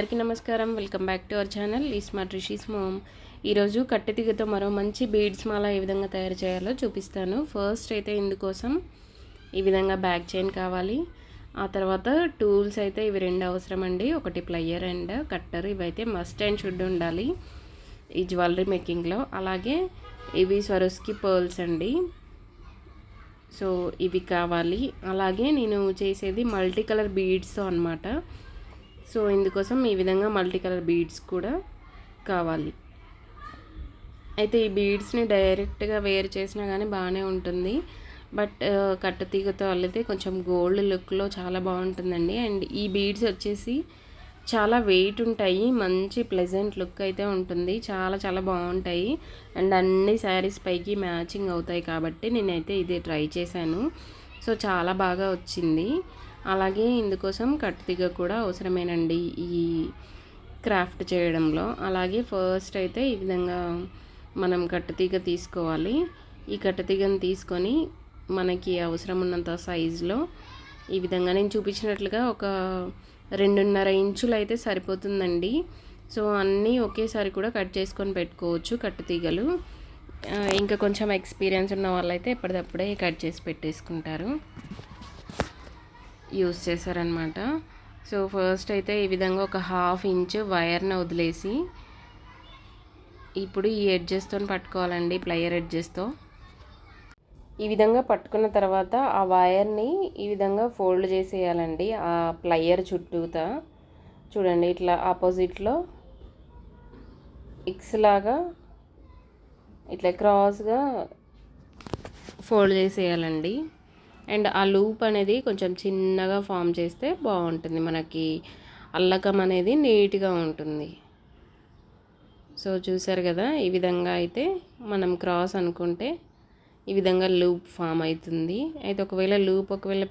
నమస్కారం. Welcome back to our channel. ఈ smart Rishi's mom. ఈరోజు కట్టెతీగతో మరో మంచి బీడ్స్ మాల ఏ విధంగా తయారు చేయాలో చూపిస్తాను. ఫస్ట్ అయితే ఇందుకోసం ఈ విధంగా బ్యాక్ చైన్ కావాలి. ఆ తర్వాత టూల్స్ అయితే ఇవి రెండు అవసరం అండి. ఒకటి ప్లయర్ అండ్ కట్టర్. ఇవైతే మస్ట్ అండ్ షుడ్ ఉండాలి ఈ జ్యువెలరీ మేకింగ్లో. అలాగే ఇవి స్వరస్కి పర్ల్స్ అండి. సో ఇవి కావాలి. అలాగే నేను చేసేది మల్టీ కలర్ బీడ్స్తో అనమాట సో ఇందుకోసం ఈ విధంగా మల్టీ కలర్ బీడ్స్ కూడా కావాలి. అయితే ఈ బీడ్స్ని డైరెక్ట్గా వేర్ చేసినా కానీ బాగానే ఉంటుంది. బట్ కట్టుతీగతో అల్లితే కొంచెం గోల్డ్ లుక్లో చాలా బాగుంటుందండి. అండ్ ఈ బీడ్స్ వచ్చేసి చాలా వెయిట్ ఉంటాయి. మంచి ప్లెజెంట్ లుక్ అయితే ఉంటుంది. చాలా చాలా బాగుంటాయి. అండ్ అన్ని శారీస్ పైకి మ్యాచింగ్ అవుతాయి కాబట్టి నేనైతే ఇది ట్రై చేశాను. సో చాలా బాగా వచ్చింది. అలాగే ఇందుకోసం కట్టుదిగ కూడా అవసరమేనండి ఈ క్రాఫ్ట్ చేయడంలో. అలాగే ఫస్ట్ అయితే ఈ విధంగా మనం కట్టుతీగ తీసుకోవాలి. ఈ కట్టుతీగను తీసుకొని మనకి అవసరం ఉన్నంత సైజులో ఈ విధంగా నేను చూపించినట్లుగా ఒక రెండున్నర ఇంచులు అయితే సరిపోతుందండి. సో అన్నీ ఒకేసారి కూడా కట్ చేసుకొని పెట్టుకోవచ్చు కట్టుతీగలు ఇంకా కొంచెం ఎక్స్పీరియన్స్ ఉన్న వాళ్ళైతే ఎప్పటికప్పుడే కట్ చేసి పెట్టేసుకుంటారు. యూస్ చేశారనమాట. సో ఫస్ట్ అయితే ఈ విధంగా ఒక హాఫ్ ఇంచ్ వైర్ని వదిలేసి ఇప్పుడు ఈ ఎడ్జెస్తో పట్టుకోవాలండి ప్లయర్ ఎడ్జెస్తో. ఈ విధంగా పట్టుకున్న తర్వాత ఆ వైర్ని ఈ విధంగా ఫోల్డ్ చేసేయాలండి ఆ ప్లయర్ చుట్టూతా. చూడండి ఇట్లా ఆపోజిట్లో ఇక్స్ లాగా ఇట్లా క్రాస్గా ఫోల్డ్ చేసేయాలండి. అండ్ ఆ లూప్ అనేది కొంచెం చిన్నగా ఫామ్ చేస్తే బాగుంటుంది. మనకి అల్లకం అనేది నీట్గా ఉంటుంది. సో చూసారు కదా ఈ విధంగా అయితే మనం క్రాస్ అనుకుంటే ఈ విధంగా లూప్ ఫామ్ అవుతుంది. అయితే ఒకవేళ లూప్ ఒకవేళ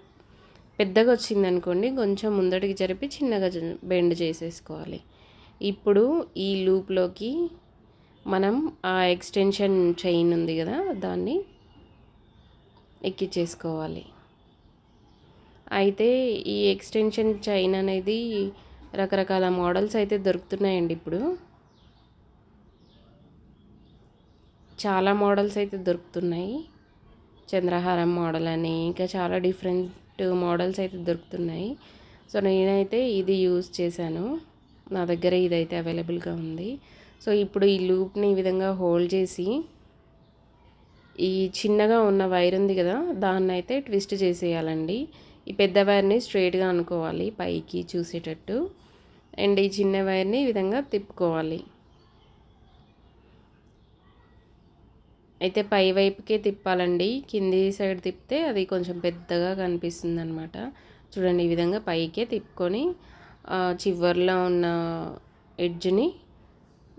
పెద్దగా వచ్చింది అనుకోండి కొంచెం ముందటికి జరిపి చిన్నగా బెండ్ చేసేసుకోవాలి. ఇప్పుడు ఈ లూప్లోకి మనం ఆ ఎక్స్టెన్షన్ చైన్ ఉంది కదా దాన్ని ఎక్కిచ్చేసుకోవాలి. అయితే ఈ ఎక్స్టెన్షన్ చైన్ అనేది రకరకాల మోడల్స్ అయితే దొరుకుతున్నాయండి ఇప్పుడు. చాలా మోడల్స్ అయితే దొరుకుతున్నాయి. చంద్రహారం మోడల్ అని ఇంకా చాలా డిఫరెంట్ మోడల్స్ అయితే దొరుకుతున్నాయి. సో నేనైతే ఇది యూజ్ చేశాను. నా దగ్గర ఇదైతే అవైలబుల్గా ఉంది. సో ఇప్పుడు ఈ లూప్ని ఈ విధంగా హోల్డ్ చేసి ఈ చిన్నగా ఉన్న వైర్ ఉంది కదా దాన్ని అయితే ట్విస్ట్ చేసేయాలండి. ఈ పెద్ద వైర్ని స్ట్రైట్గా అనుకోవాలి పైకి చూసేటట్టు. అండ్ ఈ చిన్న వైర్ని ఈ విధంగా తిప్పుకోవాలి. అయితే పై వైపుకే తిప్పాలండి. కింది సైడ్ తిప్పితే అది కొంచెం పెద్దగా కనిపిస్తుంది అనమాట చూడండి ఈ విధంగా పైకే తిప్పుకొని చివర్లో ఉన్న ఎడ్జ్ని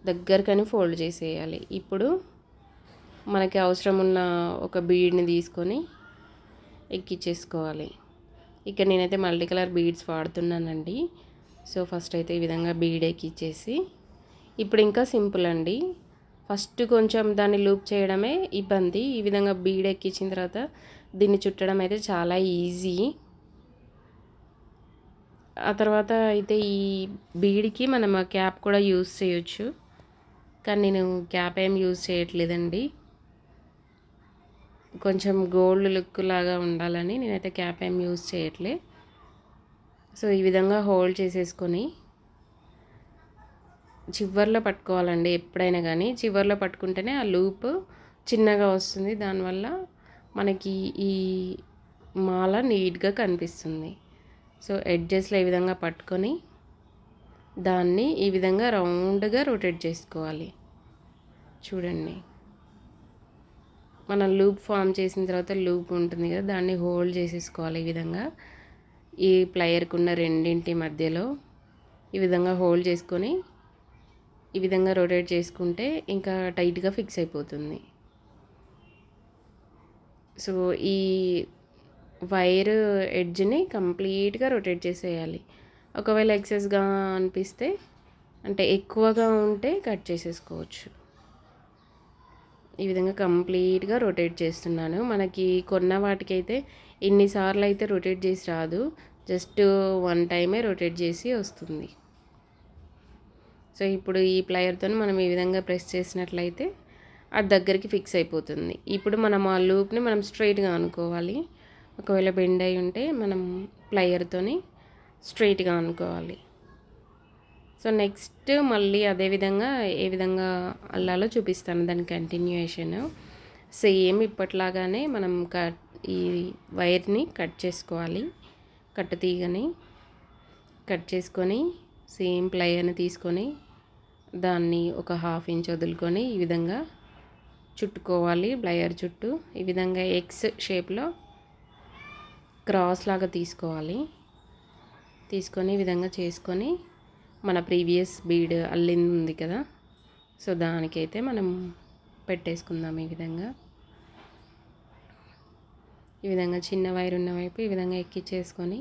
దగ్గరకని ఫోల్డ్ చేసేయాలి. ఇప్పుడు మనకి అవసరం ఉన్న ఒక బీడ్ని తీసుకొని ఎక్కిచ్చేసుకోవాలి. ఇక్కడ నేనైతే మల్టీ కలర్ బీడ్స్ వాడుతున్నానండి. సో ఫస్ట్ అయితే ఈ విధంగా బీడ్ ఎక్కిచ్చేసి ఇప్పుడు ఇంకా సింపుల్ అండి. ఫస్ట్ కొంచెం దాన్ని లూప్ చేయడమే ఇబ్బంది. ఈ విధంగా బీడ్ ఎక్కించిన తర్వాత దీన్ని చుట్టడం అయితే చాలా ఈజీ. ఆ తర్వాత అయితే ఈ బీడ్కి మనం క్యాప్ కూడా యూస్ చేయొచ్చు. కానీ నేను క్యాప్ ఏం యూజ్ చేయట్లేదండి. కొంచెం గోల్డ్ లుక్ లాగా ఉండాలని నేనైతే క్యాప్ ఏం యూజ్ చేయట్లే. సో ఈ విధంగా హోల్డ్ చేసేసుకొని చివర్లో పట్టుకోవాలండి ఎప్పుడైనా కానీ. చివర్లో పట్టుకుంటేనే ఆ లూప్ చిన్నగా వస్తుంది. దానివల్ల మనకి ఈ మాల నీట్గా కనిపిస్తుంది. సో ఎడ్జెస్లో ఈ విధంగా పట్టుకొని దాన్ని ఈ విధంగా రౌండ్గా రొటేట్ చేసుకోవాలి. చూడండి. మనం లూప్ ఫామ్ చేసిన తర్వాత లూప్ ఉంటుంది కదా దాన్ని హోల్డ్ చేసేసుకోవాలి ఈ విధంగా. ఈ ప్లయర్కి ఉన్న రెండింటి మధ్యలో ఈ విధంగా హోల్డ్ చేసుకొని ఈ విధంగా రొటేట్ చేసుకుంటే ఇంకా టైట్గా ఫిక్స్ అయిపోతుంది. సో ఈ వైర్ ఎడ్జ్ని కంప్లీట్గా రొటేట్ చేసేయాలి. ఒకవేళ ఎక్సెస్గా అనిపిస్తే అంటే ఎక్కువగా ఉంటే కట్ చేసేసుకోవచ్చు. ఈ విధంగా కంప్లీట్గా రొటేట్ చేస్తున్నాను. మనకి కొన్న వాటికైతే ఎన్నిసార్లు అయితే రొటేట్ చేసి రాదు. జస్ట్ వన్ టైమే రొటేట్ చేసి వస్తుంది. సో ఇప్పుడు ఈ ప్లయర్తో మనం ఈ విధంగా ప్రెస్ చేసినట్లయితే అది దగ్గరికి ఫిక్స్ అయిపోతుంది. ఇప్పుడు మనం ఆ లూప్ని మనం స్ట్రైట్గా అనుకోవాలి. ఒకవేళ బెండ్ అయి ఉంటే మనం ప్లయర్తోని స్ట్రైట్గా అనుకోవాలి. సో నెక్స్ట్ మళ్ళీ అదే విధంగా ఏ విధంగా అల్లాలో చూపిస్తాను దాని కంటిన్యూయేషన్ సేమ్ ఇప్పట్లాగానే మనం కట్ ఈ వైర్ని కట్ చేసుకోవాలి. కట్టు తీగని కట్ చేసుకొని సేమ్ ప్లయర్ని తీసుకొని దాన్ని ఒక హాఫ్ ఇంచ్ వదులుకొని ఈ విధంగా చుట్టుకోవాలి ప్లయర్ చుట్టూ. ఈ విధంగా ఎక్స్ షేప్లో క్రాస్ లాగా తీసుకోవాలి. తీసుకొని ఈ విధంగా చేసుకొని మన ప్రీవియస్ బీడ్ అల్లింది ఉంది కదా. సో దానికైతే మనం పెట్టేసుకుందాం ఈ విధంగా. ఈ విధంగా చిన్న వైర్ ఉన్న వైపు ఈ విధంగా ఎక్కించేసుకొని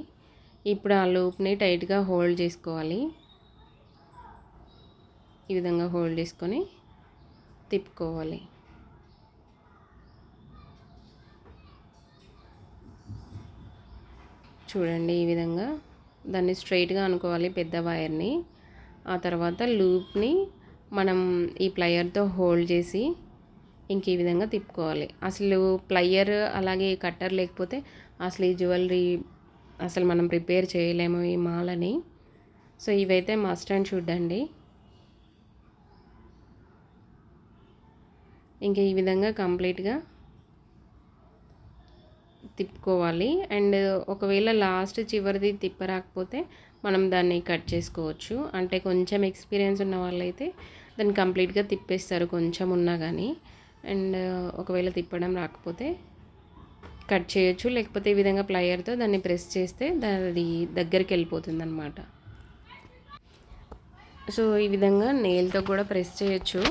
ఇప్పుడు ఆ లూప్ని టైట్గా హోల్డ్ చేసుకోవాలి. ఈ విధంగా హోల్డ్ చేసుకొని తిప్పుకోవాలి. చూడండి ఈ విధంగా. దాన్ని స్ట్రైట్గా అనుకోవాలి పెద్ద వైర్ని. ఆ తర్వాత లూప్ని మనం ఈ ప్లయర్తో హోల్డ్ చేసి ఇంక ఈ విధంగా తిప్పుకోవాలి. అసలు ప్లయర్ అలాగే కట్టర్ లేకపోతే అసలు ఈ జ్యువెలరీ అసలు మనం ప్రిపేర్ చేయలేము ఈ మాలని. సో ఇవైతే మస్ట్ అండ్ చూడండి ఇంకా ఈ విధంగా కంప్లీట్గా తిప్పుకోవాలి. అండ్ ఒకవేళ లాస్ట్ చివరిది తిప్పరాకపోతే మనం దాన్ని కట్ చేసుకోవచ్చు. అంటే కొంచెం ఎక్స్పీరియన్స్ ఉన్న వాళ్ళైతే దాన్ని కంప్లీట్గా తిప్పేస్తారు కొంచెం ఉన్నా కానీ అండ్ ఒకవేళ తిప్పడం రాకపోతే కట్ చేయొచ్చు. లేకపోతే ఈ విధంగా ప్లయర్తో దాన్ని ప్రెస్ చేస్తే అది దగ్గరికి వెళ్ళిపోతుంది అనమాట సో ఈ విధంగా నెయిల్తో కూడా ప్రెస్ చేయొచ్చు.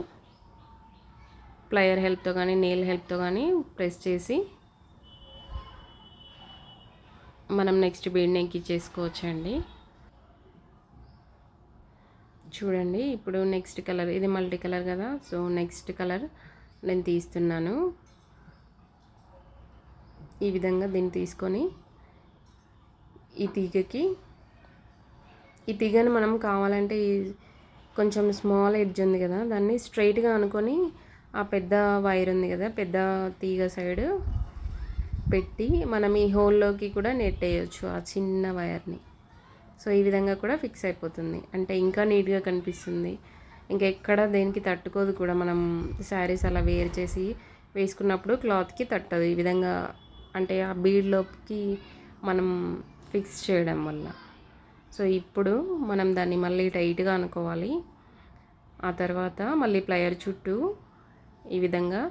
ప్లయర్ హెల్ప్తో కానీ నెయిల్ హెల్ప్తో కానీ ప్రెస్ చేసి మనం నెక్స్ట్ బీడ్ని ఎక్కిచ్చేసుకోవచ్చండి. చూడండి ఇప్పుడు నెక్స్ట్ కలర్ ఇది మల్టీ కలర్ కదా సో నెక్స్ట్ కలర్ నేను తీస్తున్నాను. ఈ విధంగా దీన్ని తీసుకొని ఈ తీగకి ఈ తీగని మనం కావాలంటే కొంచెం స్మాల్ ఎడ్జ్ ఉంది కదా దాన్ని స్ట్రైట్గా అనుకొని ఆ పెద్ద వైర్ ఉంది కదా పెద్ద తీగ సైడ్ పెట్టి మనం ఈ హోల్లోకి కూడా నెట్ వేయచ్చు ఆ చిన్న వైర్ని. సో ఈ విధంగా కూడా ఫిక్స్ అయిపోతుంది. అంటే ఇంకా నీట్గా కనిపిస్తుంది. ఇంకా ఎక్కడ దేనికి తట్టుకోదు కూడా. మనం శారీస్ అలా వేర్ చేసి వేసుకున్నప్పుడు క్లాత్కి తట్టదు. ఈ విధంగా అంటే ఆ బీడ్లోకి మనం ఫిక్స్ చేయడం వల్ల. సో ఇప్పుడు మనం దాన్ని మళ్ళీ టైట్గా అనుకోవాలి. ఆ తర్వాత మళ్ళీ ప్లయర్ చుట్టూ ఈ విధంగా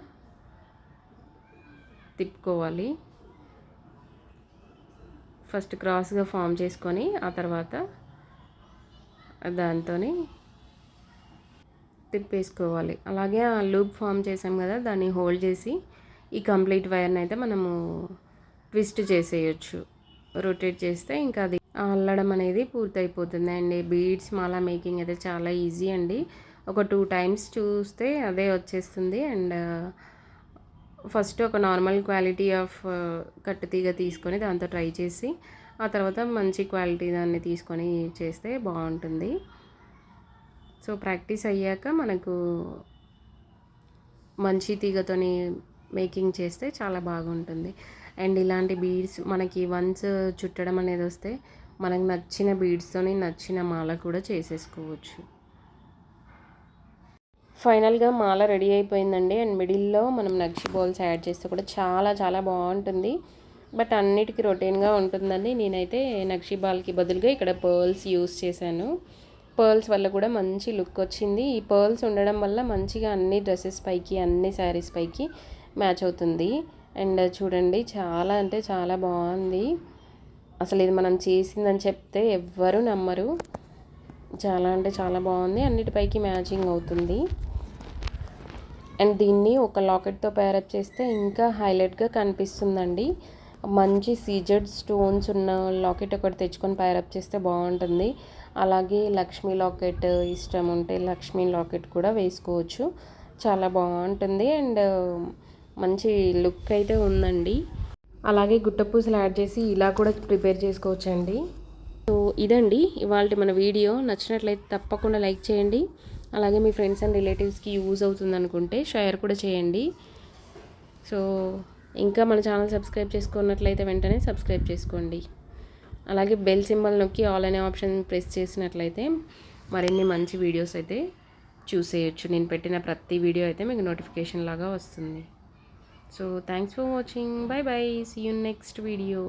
తిప్పుకోవాలి. ఫస్ట్ క్రాస్గా ఫామ్ చేసుకొని ఆ తర్వాత దాంతో తిప్పేసుకోవాలి. అలాగే ఆ లూప్ ఫామ్ చేసాం కదా దాన్ని హోల్డ్ చేసి ఈ కంప్లీట్ వైర్ని అయితే మనము ట్విస్ట్ చేసేయచ్చు. రొటేట్ చేస్తే ఇంకా అది అల్లడం అనేది పూర్తయిపోతుంది. అండి బీడ్స్ మాలా మేకింగ్ అయితే చాలా ఈజీ అండి. ఒక టూ టైమ్స్ చూస్తే అదే వచ్చేస్తుంది. అండ్ ఫస్ట్ ఒక నార్మల్ క్వాలిటీ ఆఫ్ కట్టుతీగ తీసుకొని దాంతో ట్రై చేసి ఆ తర్వాత మంచి క్వాలిటీ దాన్ని తీసుకొని చేస్తే బాగుంటుంది. సో ప్రాక్టీస్ అయ్యాక మనకు మంచి తీగతోని మేకింగ్ చేస్తే చాలా బాగుంటుంది. అండ్ ఇలాంటి బీడ్స్ మనకి వన్స్ చుట్టడం అనేది వస్తే మనకు నచ్చిన బీడ్స్తోని నచ్చిన మాల కూడా చేసేసుకోవచ్చు. ఫైనల్గా మాల రెడీ అయిపోయిందండి. అండ్ మిడిల్లో మనం నక్షి బాల్స్ యాడ్ చేస్తే కూడా చాలా చాలా బాగుంటుంది. బట్ అన్నిటికీ రొటీన్గా ఉంటుందండి. నేనైతే నక్షి బాల్కి బదులుగా ఇక్కడ పర్ల్స్ యూస్ చేశాను. పర్ల్స్ వల్ల కూడా మంచి లుక్ వచ్చింది. ఈ పర్ల్స్ ఉండడం వల్ల మంచిగా అన్ని డ్రెస్సెస్ పైకి అన్ని శారీస్ పైకి మ్యాచ్ అవుతుంది. అండ్ చూడండి చాలా అంటే చాలా బాగుంది. అసలు ఇది మనం చేసిందని చెప్తే ఎవ్వరూ నమ్మరు. చాలా అంటే చాలా బాగుంది. అన్నిటిపైకి మ్యాచింగ్ అవుతుంది. అండ్ దీన్ని ఒక లాకెట్తో పేరప్ చేస్తే ఇంకా హైలైట్గా కనిపిస్తుందండి. మంచి సీజెడ్ స్టోన్స్ ఉన్న లాకెట్ ఒకటి తెచ్చుకొని పేరప్ చేస్తే బాగుంటుంది. అలాగే లక్ష్మీ లాకెట్ ఇష్టం ఉంటే లక్ష్మీ లాకెట్ కూడా వేసుకోవచ్చు. చాలా బాగుంటుంది. అండ్ మంచి లుక్ అయితే ఉందండి. అలాగే గుట్టపూసలు యాడ్ చేసి ఇలా కూడా ప్రిపేర్ చేసుకోవచ్చండి. ఇదండి. ఇవాళ మన వీడియో. నచ్చినట్లయితే తప్పకుండా లైక్ చేయండి. అలాగే మీ ఫ్రెండ్స్ అండ్ రిలేటివ్స్కి యూజ్ అవుతుంది అనుకుంటే షేర్ కూడా చేయండి. సో ఇంకా మన ఛానల్ సబ్స్క్రైబ్ చేసుకున్నట్లయితే వెంటనే సబ్స్క్రైబ్ చేసుకోండి. అలాగే బెల్ సింబల్ నొక్కి ఆల్ అనే ఆప్షన్ ప్రెస్ చేసినట్లయితే మరిన్ని మంచి వీడియోస్ అయితే చూసేయచ్చు. నేను పెట్టిన ప్రతి వీడియో అయితే మీకు నోటిఫికేషన్ లాగా వస్తుంది. So thanks for watching. Bye bye see you next video